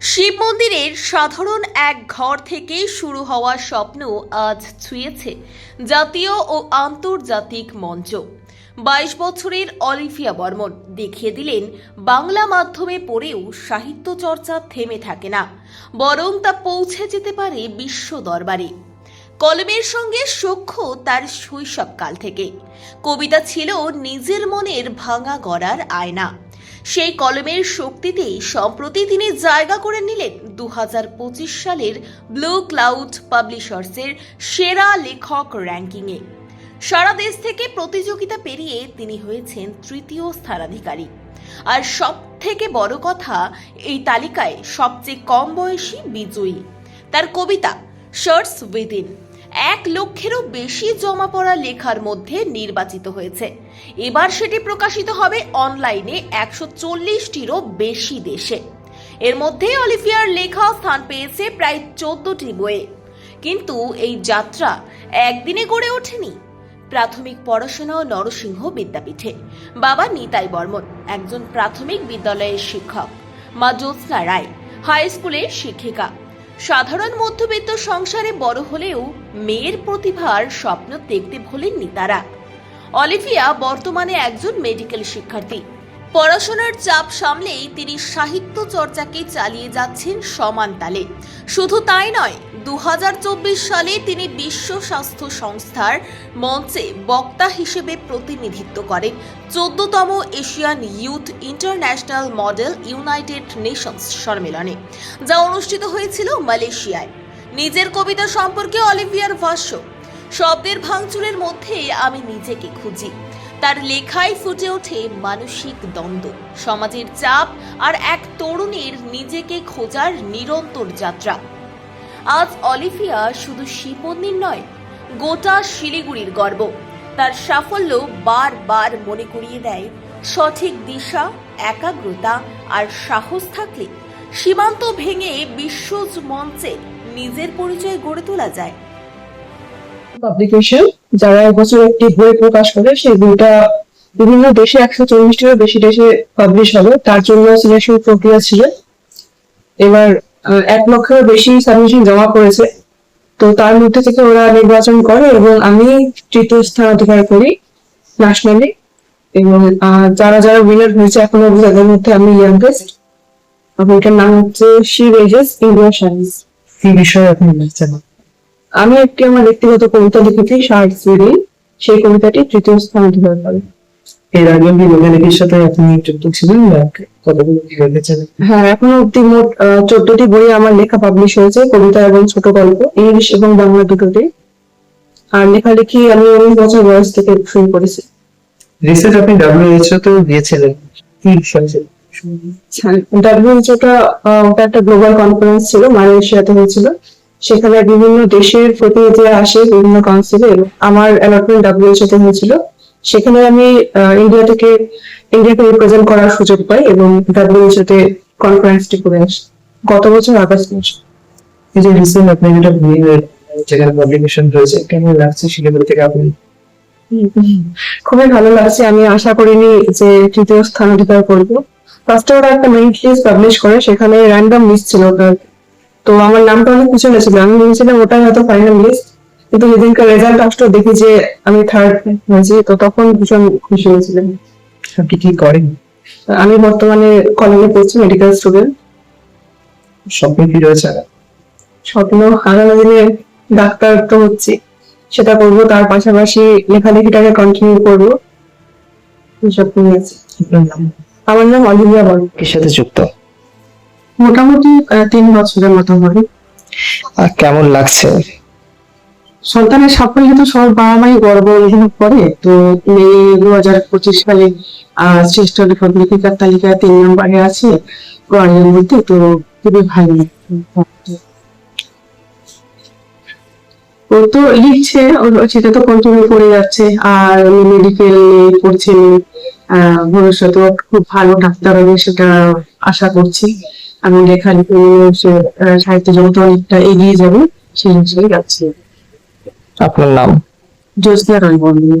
শিব মন্দিরের সাধারণ এক ঘর থেকেই শুরু হওয়া স্বপ্ন আজ ছুঁয়েছে জাতীয় ও আন্তর্জাতিক মঞ্চ। বাইশ বছরের অলিভিয়া বর্মন দেখিয়ে দিলেন, বাংলা মাধ্যমে পড়েও সাহিত্য চর্চা থেমে থাকে না, বরং তা পৌঁছে যেতে পারে বিশ্ব দরবারে। কলমের সঙ্গে সখ্য তার শৈশবকাল থেকে। কবিতা ছিল নিজের মনের ভাঙা গড়ার আয়না। সেই কলমের শক্তিতেই সম্প্রতি তিনি জায়গা করে নিলেন দু হাজার পঁচিশ সালের ব্লু ক্লাউড পাবলিশার্সের সেরা লেখক র্যাঙ্কিংয়ে। সারা দেশ থেকে প্রতিযোগিতা পেরিয়ে তিনি হয়েছেন তৃতীয় স্থানাধিকারী। আর সব থেকে বড় কথা, এই তালিকায় সবচেয়ে কম বয়সী বিজয়ী। তার কবিতা শার্টস উইদিন এক লক্ষেরও বেশি জমা পড়া লেখার মধ্যে নির্বাচিত হয়েছে। এবার সেটি প্রকাশিত হবে অনলাইনে একশো চল্লিশটিরও বেশি দেশে। এর মধ্যে অলিভিয়ার লেখা স্থান পেয়েছে প্রায় চোদ্দটি বইয়ে। কিন্তু এই যাত্রা একদিনে গড়ে ওঠেনি। প্রাথমিক পড়াশোনা নরসিংহ বিদ্যাপীঠে। বাবা নিতাই বর্মন, একজন প্রাথমিক বিদ্যালয়ের শিক্ষক। মা জ্যোৎস্না রায়, হাই স্কুলের শিক্ষিকা। সাধারণ মধ্যবিত্ত সংসারে বড় হলেও মেয়ের প্রতিভার স্বপ্ন দেখতে ভোলেননি তারা। অলিভিয়া বর্তমানে একজন মেডিকেল শিক্ষার্থী। পড়াশোনার চাপ সামলেই তিনি সাহিত্য চর্চাকে চালিয়ে যাচ্ছেন সমান তালে। শুধু তাই নয় দু সালে তিনি বিশ্ব স্বাস্থ্য সংস্থার মঞ্চে বক্তা হিসেবে প্রতিনিধিত্ব করেন। চোদ্দতম Asian Youth International Model United Nations সম্মেলনে, যা অনুষ্ঠিত হয়েছিল মালয়েশিয়ায়। নিজের কবিতা সম্পর্কে অলিভিয়ার ভাষ্য, শব্দের ভাঙচুরের মধ্যে আমি নিজেকে খুঁজি। তার লেখায় ফুটে ওঠে মানসিক দ্বন্দ্ব। সমাজের চাপ আর এক তরুণীর নিজেকে খোঁজার নিরন্তর যাত্রা। আজ অলিভিয়া শুধু শিবমন্দির নয়, গোটা শিলিগুড়ির গর্ব। তার সাফল্য বারবার মনে করিয়ে দেয় সঠিক দিশা, একাগ্রতা আর সাহস থাকলে সীমান্ত ভেঙে বিশ্ব মঞ্চে নিজের পরিচয় গড়ে তোলা যায়। পাবলিকেশন যারা এবছর একটি বই প্রকাশ করে সেই বইটা বিভিন্ন দেশে, একশো চল্লিশটিরও বেশি দেশে পাবলিশ হবে। তার জন্য সিলেকশন প্রক্রিয়া ছিল। এবার এক লক্ষেরও বেশি সাবমিশন জমা করেছে তো তার মধ্যে থেকে ওরা নির্বাচন করে এবং আমি তৃতীয় স্থান অধিকার করি ন্যাশনালি এবং যারা যারা উইনার হয়েছে এখনও অবধি তাদের মধ্যে আমি ইয়াংগেস্ট বইটার নাম হচ্ছে শি রেজেস ইন্ডিয়া সায়েন্স কি বিষয়ে আপনি আমি একটি আমার ব্যক্তিগত কবিতা লিখেছি শার্ট সিরি সেই কবিতাটি তৃতীয় স্থান অধিকার করে এর আগে লেখালেখির সাথে আপনি যুক্ত ছিলেন কতগুলো কি লিখেছেন হ্যাঁ এখনও অব্দি মোট চোদ্দটি বই আমার লেখা পাবলিশ হয়েছে কবিতা এবং ছোট গল্প ইংলিশ এবং বাংলা দুটোতে আর লেখালেখি আমি উনিশ বছর বয়স থেকে শুরু করেছি। রিসেন্ট আপনি ডাব্লিউএইচও তো দিয়েছিলেন। কি বিষয় ছিল? ডাব্লিউএইচওটা ওটা একটা গ্লোবাল কনফারেন্স ছিল মালয়েশিয়াতে হয়েছিল। সেখানে বিভিন্ন দেশের প্রতিনিধিরা আসে বিভিন্ন কাউন্সিলে এবং আমার অ্যালটমেন্ট ডাব্লিউএইচওতে হয়েছিল। সেখানে আমি ইন্ডিয়া থেকে ইন্ডিয়াকে রিপ্রেজেন্ট করার সুযোগ পাই এবং ডাব্লিউএইচওতে কনফারেন্সটি করে আসি। গত বছর আগস্ট মাসে। এই যে রিসেন্ট আপনি যেটা যেখানে পাবলিকেশন হয়েছে কেমন লাগছে শিলিগুড়ি থেকে আপনি। খুবই ভালো লাগছে। আমি আশা করিনি যে তৃতীয় স্থান অধিকার করব। ফার্স্টে ওরা একটা মেরিট লিস্ট পাবলিশ করে সেখানে র্যান্ডম লিস্ট ছিল তো আমার নামটা অনেক পিছনে ছিল। আমি ভেবেছিলাম ওটাই হয়তো ফাইনাল লিস্ট কিন্তু যেদিনকার রেজাল্ট আসলো দেখি যে আমি থার্ড হয়েছি। তো তখন ভীষণ খুশি হয়েছিলাম। আপনি কি করেন? আমি বর্তমানে কলেজে পড়ছি মেডিকেল স্টুডেন্ট স্বপ্ন কি রয়েছে? স্বপ্ন আগামী দিনে ডাক্তার তো হচ্ছি। সেটা করব তার পাশাপাশি লেখালেখিটাকে কন্টিনিউ করব। নিয়েছি আপনার আমার নাম অলিভিয়া বর্মন। কির সাথে যুক্ত? মোটামুটি তিন বছরের মতো হবে। আর কেমন লাগছে? সন্তানের সাফল্য তো সব বাবা মাই গর্ব অনুভব করে তো মেয়ে দু হাজার পঁচিশ সালে শ্রেষ্ঠ লেখিকার তালিকায় তিন নম্বরে আছে গার্জিয়ান মধ্যে তো খুবই ভালো ও তো লিখছে সেটা তো কন্টিনিউ করে যাচ্ছে আর উনি মেডিকেল পড়ছেন আহ, ভবিষ্যতে খুব ভালো ডাক্তার হবে সেটা আশা করছি। আমি লেখালেখি সাহিত্য জগতে অনেকটা এগিয়ে যাব সেই হিসেবে যাচ্ছি। আপনার নাম? জ্যোৎস্না রায় বর্মন